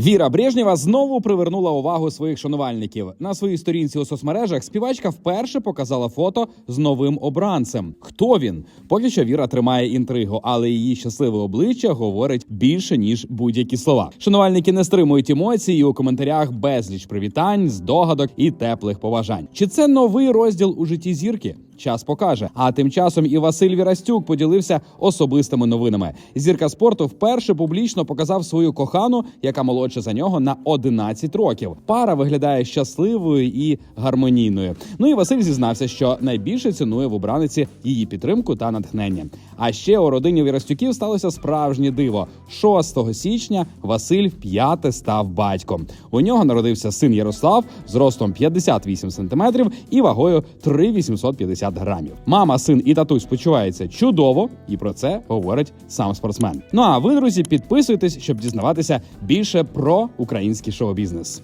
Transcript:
Віра Брежнєва знову привернула увагу своїх шанувальників. На своїй сторінці у соцмережах співачка вперше показала фото з новим обранцем. Хто він? Поки що Віра тримає інтригу, але її щасливе обличчя говорить більше ніж будь-які слова. Шанувальники не стримують емоцій і у коментарях безліч привітань, здогадок і теплих побажань. Чи це новий розділ у житті зірки? Час покаже. А тим часом і Василь Вірастюк поділився особистими новинами. Зірка спорту вперше публічно показав свою кохану, яка молодша за нього на 11 років. Пара виглядає щасливою і гармонійною. Ну і Василь зізнався, що найбільше цінує в обраниці її підтримку та натхнення. А ще у родині Вірастюків сталося справжнє диво. 6 січня Василь вп'яте став батьком. У нього народився син Ярослав з ростом 58 сантиметрів і вагою 3,850 грамів. Мама, син і татусь почуваються чудово, і про це говорить сам спортсмен. Ну а ви, друзі, підписуйтесь, щоб дізнаватися більше про український шоу-бізнес.